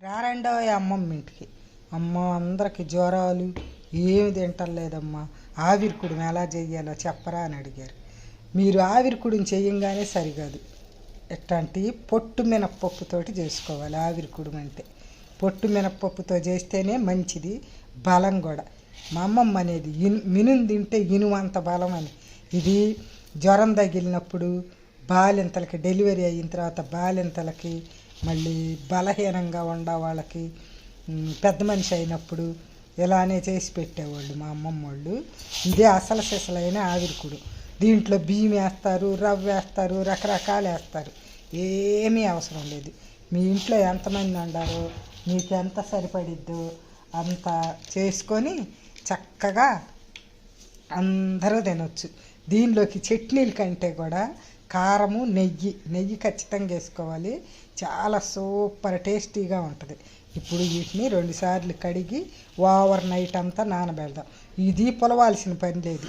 రారండో అమ్మమ్మ ఇంటికి. అమ్మ అందరికి జ్వరాలు ఏమి తింటలేదమ్మా. ఆవిరికుడు ఎలా చెయ్యాలో చెప్పరా అని అడిగారు. మీరు ఆవిరికుడిని చేయంగానే సరికాదు ఎట్లాంటి పొట్టు మినప్పప్పుతోటి చేసుకోవాలి ఆవిరికుడు అంటే. పొట్టు మినప్పప్పుతో చేస్తేనే మంచిది బలం కూడా. మా అమ్మమ్మ అనేది ఇను మినుము తింటే ఇనుము అంత బలం అని. ఇది జ్వరం తగిలినప్పుడు బాలింతలకి డెలివరీ అయిన తర్వాత బాలింతలకి మళ్ళీ బలహీనంగా ఉండే వాళ్ళకి పెద్ద మనిషి అయినప్పుడు ఇలానే చేసి పెట్టేవాళ్ళు మా అమ్మమ్మ వాళ్ళు ఇదే అసలు సిసలైన ఆవిరికుడు. దీంట్లో బియ్యం వేస్తారు రవ్వ వేస్తారు రకరకాలు వేస్తారు. ఏమీ అవసరం లేదు. మీ ఇంట్లో ఎంతమంది ఉండారో మీకు ఎంత సరిపడిద్దో అంత చేసుకొని చక్కగా అందరూ తినొచ్చు. దీనిలోకి చట్నీల కంటే కూడా కారము నెయ్యి. నెయ్యి ఖచ్చితంగా వేసుకోవాలి. చాలా సూపర్ టేస్టీగా ఉంటుంది. ఇప్పుడు వీటిని రెండుసార్లు కడిగి ఓవర్ నైట్ అంతా నానబెడదాం. ఇది పొలవాల్సిన పని లేదు.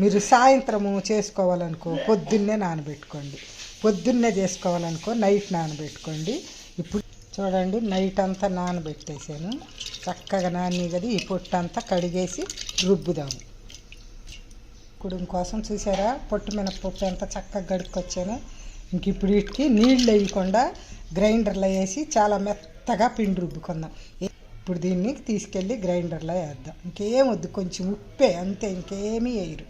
మీరు సాయంత్రము చేసుకోవాలనుకో పొద్దున్నే నానబెట్టుకోండి. పొద్దున్నే చేసుకోవాలనుకో నైట్ నానబెట్టుకోండి. ఇప్పుడు చూడండి నైట్ అంతా నానబెట్టేసాను చక్కగా నాని కదా ఈ పొట్టు అంతా కడిగేసి రుబ్బుదాము. ఇప్పుడు కోసం చూసారా? పొట్టు మినపప్పు ఎంత చక్కగా గడుక్కొచ్చాను ఇంక ఇప్పుడు వీటికి నీళ్ళు వేయకుండా గ్రైండర్లో వేసి చాలా మెత్తగా పిండి రుబ్బుకుందాం. ఇప్పుడు దీన్ని తీసుకెళ్ళి గ్రైండర్లో వేద్దాం. ఇంకేం వద్దు కొంచెం ఉప్పే అంతే ఇంకేమీ వేయరు.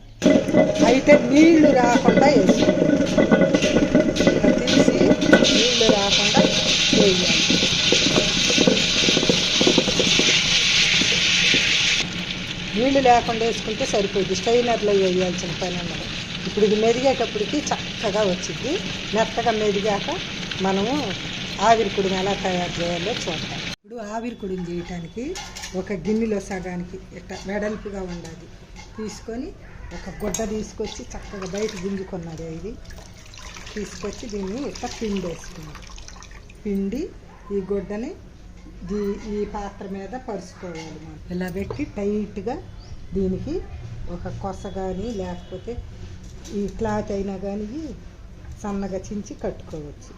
అయితే నీళ్ళు రాకుండా వేసుకోండి తీసి నీళ్ళు రాకుండా నీళ్ళు లేకుండా వేసుకుంటే సరిపోద్ది. స్టైనర్లో వేయాల్సిన పని ఉన్నది. ఇప్పుడు ఇది మెదిగేటప్పటికి చక్కగా వచ్చింది మెత్తగా మెదిగాక మనము ఆవిరికుడిని ఎలా తయారు చేయాలో చూద్దాం. ఇప్పుడు ఆవిరికుడిని చేయటానికి ఒక గిన్నెలో సగానికి ఇట్లా వెడల్పుగా ఉండాలి. తీసుకొని ఒక గుడ్డ తీసుకొచ్చి చక్కగా బయట గుంజుకున్నది ఇది. తీసుకొచ్చి దీన్ని ఇట్లా పిండి వేసుకున్నాం పిండి ఈ గుడ్డని దీ ఈ పాత్ర మీద పరుచుకోవాలి మనం. ఇలా పెట్టి టైట్గా దీనికి ఒక కొస కానీ లేకపోతే ఈ క్లాత్ అయినా కానీ సన్నగా చించి కట్టుకోవచ్చు.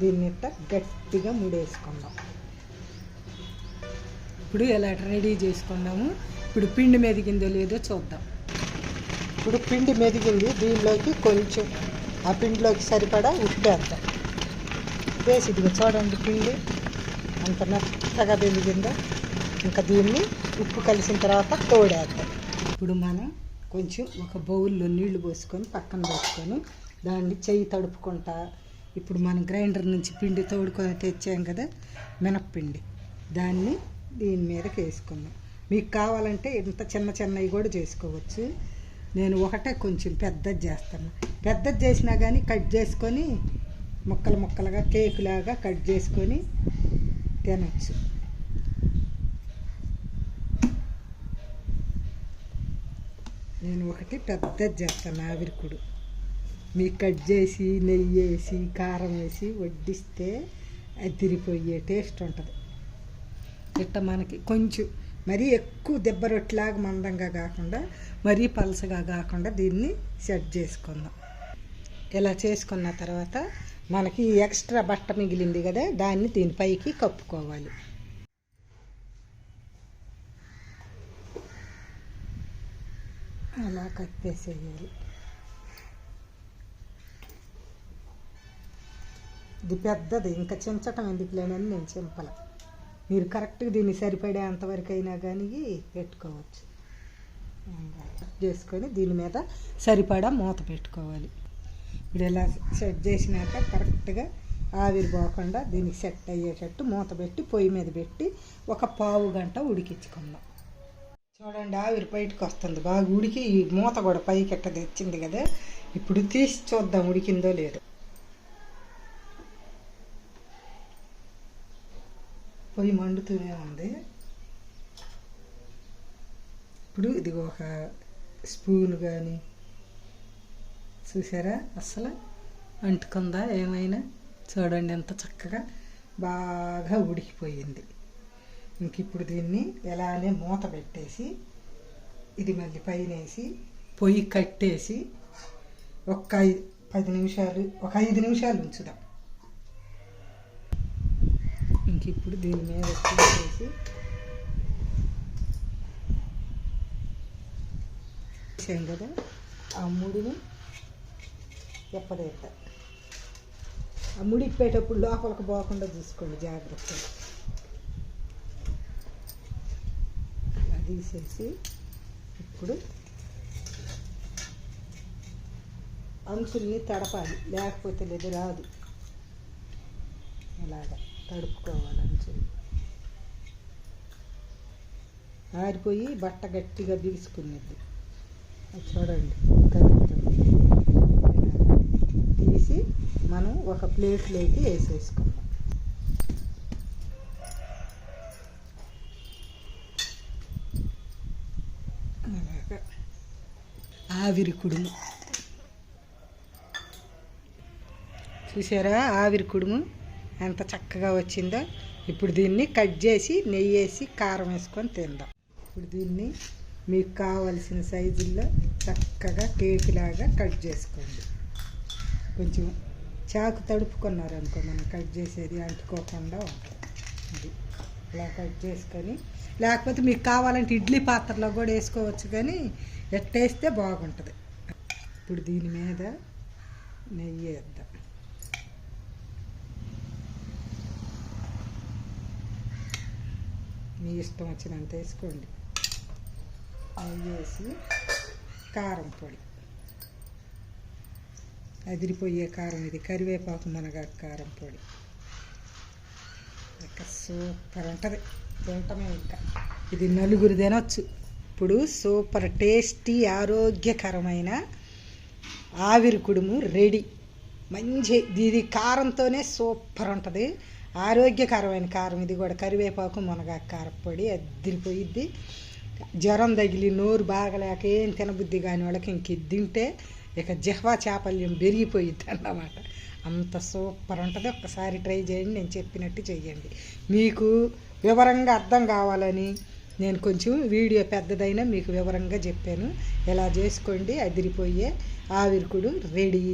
దీన్ని గట్టిగా ముడేసుకుందాం. ఇప్పుడు ఎలా రెడీ చేసుకున్నాము ఇప్పుడు పిండి మెదిగిందో లేదో చూద్దాం. ఇప్పుడు పిండి మెదిగింది. దీనిలోకి కొంచెం ఆ పిండిలోకి సరిపడా ఉప్పేద్దాం వేసి ఇదిగో చూడండి పిండి. అంత మెత్తగా వెలిగిందో ఇంకా దీన్ని ఉప్పు కలిసిన తర్వాత తోడేద్దాం. ఇప్పుడు మనం కొంచెం ఒక బౌల్లో నీళ్ళు పోసుకొని పక్కన పెట్టుకొని దాన్ని చెయ్యి తడుపుకుంటా. ఇప్పుడు మనం గ్రైండర్ నుంచి పిండి తోడుకొని తెచ్చాం కదా మినప్పిండి దాన్ని దీని మీదకి వేసుకుందాం. మీకు కావాలంటే ఇంత చిన్న చిన్నవి కూడా చేసుకోవచ్చు. నేను ఒకటే కొంచెం పెద్దది చేస్తాను. పెద్దది చేసినా కానీ కట్ చేసుకొని ముక్కలు ముక్కలుగా కేకులాగా కట్ చేసుకొని తినచ్చు. నేను ఒకటి పెద్దది చేస్తాను ఆవిరికుడు. మీకు కట్ చేసి నెయ్యి వేసి కారం వేసి వడ్డిస్తే అదిరిపోయే టేస్ట్ ఉంటుంది. ఇట్ట మనకి కొంచెం మరీ ఎక్కువ దెబ్బ రొట్టెలాగా మందంగా కాకుండా మరీ పలసగా కాకుండా దీన్ని సెట్ చేసుకుందాం. ఇలా చేసుకున్న తర్వాత మనకి ఎక్స్ట్రా బట్ట మిగిలింది కదా దాన్ని దీనిపైకి కప్పుకోవాలి. అలా కట్టేసేయాలి ఇది పెద్దది ఇంకా చించటం ఎందుకు లేనని నేను చింపల. మీరు కరెక్ట్గా దీన్ని సరిపడే అంతవరకు అయినా కానీ పెట్టుకోవచ్చు చేసుకొని దీని మీద సరిపడా మూత పెట్టుకోవాలి. ఇప్పుడు ఇలా సెట్ చేసినాక కరెక్ట్గా ఆవిరి పోకుండా దీనికి సెట్ అయ్యేటట్టు మూత పెట్టి పొయ్యి మీద పెట్టి ఒక పావు గంట ఉడికించుకుందాం. చూడండి ఆవిరి బయటకు వస్తుంది. బాగా ఉడికి ఈ మూత కూడా పైకి ఎట్ట తెచ్చింది కదా ఇప్పుడు తీసి చూద్దాం ఉడికిందో లేదో. పొయ్యి మండుతూనే ఉంది. ఇప్పుడు ఇది ఒక స్పూన్ కానీ చూసారా? అసలు అంటుకుందా ఏమైనా? చూడండి ఎంత చక్కగా బాగా ఉడికిపోయింది. ఇంక ఇప్పుడు దీన్ని ఎలానే మూత పెట్టేసి ఇది మళ్ళీ పైన వేసి పొయ్యి కట్టేసి ఒక పది నిమిషాలు ఒక ఐదు నిమిషాలు ఉంచుదాం. ఇంక ఇప్పుడు దీని మీద వేసి చేసాం కదా ఆ ముడిని ఎప్పదేద్దాం ఆ ముడి ఇప్పేటప్పుడు లోపలికి పోకుండా చూసుకోండి జాగ్రత్తగా. తీసేసి ఇప్పుడు అంచుల్ని తడపాలి. లేకపోతే లేదు రాదు. ఇలాగా తడుపుకోవాలి అంచుల్ని. ఆరిపోయి బట్ట గట్టిగా బిగుసుకునేది. అది చూడండి తీసి మనం ఒక ప్లేట్లోకి వేసేసుకుందాం ఆవిరి కుడుము. చూసారా ఆవిరి కుడుము ఎంత చక్కగా వచ్చిందో. ఇప్పుడు దీన్ని కట్ చేసి నెయ్యి వేసి కారం వేసుకొని తిందాం. ఇప్పుడు దీన్ని మీకు కావలసిన సైజుల్లో చక్కగా కేక్ లాగా కట్ చేసుకోండి. కొంచెం చాకు తడుపుకున్నారు అనుకో మనం కట్ చేసేది అంటుకోకుండా ఉంటుంది. ఇలా కట్ చేసుకొని లేకపోతే మీకు కావాలంటే ఇడ్లీ పాత్రలో కూడా వేసుకోవచ్చు కానీ ఎట్టేస్తే బాగుంటుంది. ఇప్పుడు దీని మీద నెయ్యి వేద్దాం. మీ ఇష్టం వచ్చినంత వేసుకోండి. నెయ్యి వేసి కారం పొడి. అదిరిపోయే కారం ఇది కరివేపాకు మనగా కారం పొడి. ఇంకా సూపర్ ఉంటుంది. తింటమే ఇంకా. ఇది నలుగురు తినొచ్చు ఇప్పుడు సూపర్ టేస్టీ ఆరోగ్యకరమైన ఆవిరి కుడుము రెడీ. మంచి ఇది కారంతోనే సూపర్ ఉంటుంది. ఆరోగ్యకరమైన కారం ఇది కూడా. కరివేపాకు మునగా కారపొడి అద్దరిపోయిద్ది జ్వరం తగిలి నోరు బాగలేక ఏం తినబుద్ధి కాని వాళ్ళకి ఇంక ఇది తింటే ఇక జహ్వా చాపల్యం పెరిగిపోయిద్ది అన్నమాట. అంత సూపర్ ఉంటుంది. ఒక్కసారి ట్రై చేయండి నేను చెప్పినట్టు చేయండి మీకు వివరంగా అర్థం కావాలని నేను కొంచెం వీడియో పెద్దదైనా మీకు వివరంగా చెప్పాను. ఇలా చేసుకోండి అదిరిపోయే ఆవిరికుడు రెడీ.